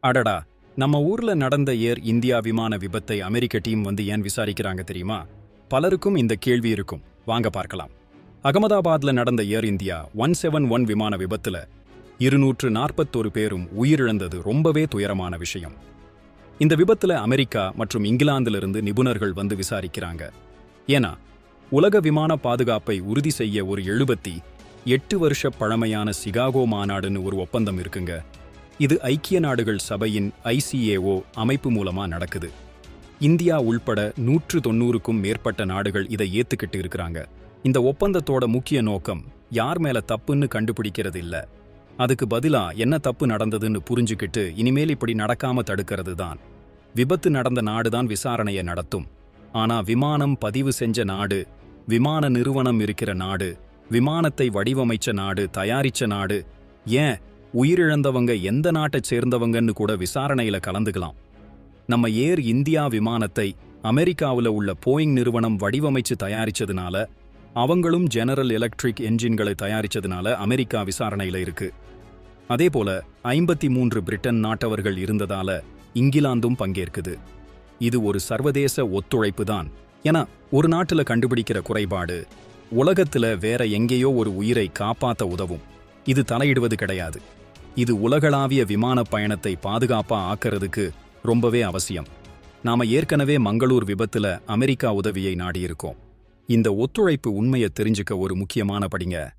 அடடா நம்ம ஊர்ல நடந்த ஏர் இந்தியா விமான விபத்தை அமெரிக்க டீம் வந்து ஏன் விசாரிக்கிறாங்க தெரியுமா? பலருக்கும் இந்த கேள்வி இருக்கும். வாங்க பார்க்கலாம். அகமதாபாத்ல நடந்த Air India one seven one விமான விபத்துல இருநூற்று நாற்பத்தொரு பேரும் உயிரிழந்தது ரொம்பவே துயரமான விஷயம். இந்த விபத்துல அமெரிக்கா மற்றும் இங்கிலாந்திலிருந்து நிபுணர்கள் வந்து விசாரிக்கிறாங்க. ஏன்னா உலக விமான பாதுகாப்பை உறுதி செய்ய ஒரு எழுபத்தி எட்டு வருஷ பழமையான சிகாகோ மாநாடுன்னு ஒரு ஒப்பந்தம் இருக்குங்க. இது ஐக்கிய நாடுகள் சபையின் ஐசிஏஓ அமைப்பு மூலமா நடக்குது. இந்தியா உள்பட நூற்று தொண்ணூறுக்கும் மேற்பட்ட நாடுகள் இதை ஏத்துக்கிட்டு இருக்கிறாங்க. இந்த ஒப்பந்தத்தோட முக்கிய நோக்கம் யார் மேல தப்புன்னு கண்டுபிடிக்கிறது இல்ல அதுக்கு பதிலா என்ன தப்பு நடந்ததுன்னு புரிஞ்சுக்கிட்டு இனிமேல் இப்படி நடக்காம தடுக்கிறது தான் விபத்து நடந்த நாடுதான் விசாரணையை நடத்தும். ஆனா விமானம் பதிவு செஞ்ச நாடு விமான நிறுவனம் இருக்கிற நாடு விமானத்தை வடிவமைச்ச நாடு தயாரிச்ச நாடு ஏன் உயிரிழந்தவங்க எந்த நாட்டைச் சேர்ந்தவங்கன்னு கூட விசாரணையில கலந்துக்கலாம். நம்ம ஏர் இந்தியா விமானத்தை அமெரிக்காவில் உள்ள போயிங் நிறுவனம் வடிவமைச்சு தயாரிச்சதுனால அவங்களும் ஜெனரல் எலக்ட்ரிக் என்ஜின்களை தயாரிச்சதுனால அமெரிக்கா விசாரணையில இருக்கு. அதே போல ஐம்பத்தி மூன்று பிரிட்டன் நாட்டவர்கள் இருந்ததால இங்கிலாந்தும் பங்கேற்குது. இது ஒரு சர்வதேச ஒத்துழைப்பு தான். ஏன்னா ஒரு நாட்டுல கண்டுபிடிக்கிற குறைபாடு உலகத்துல வேற எங்கேயோ ஒரு உயிரை காப்பாத்த உதவும். இது தலையிடுவது கிடையாது. இது உலகளாவிய விமான பயணத்தை பாதுகாப்பா ஆக்கறதுக்கு ரொம்பவே அவசியம். நாம ஏற்கனவே மங்களூர் விபத்துல அமெரிக்கா உதவியை நாடியிருக்கோம். இந்த ஒத்துழைப்பு உண்மையை தெரிஞ்சுக்க ஒரு முக்கியமான படிங்க.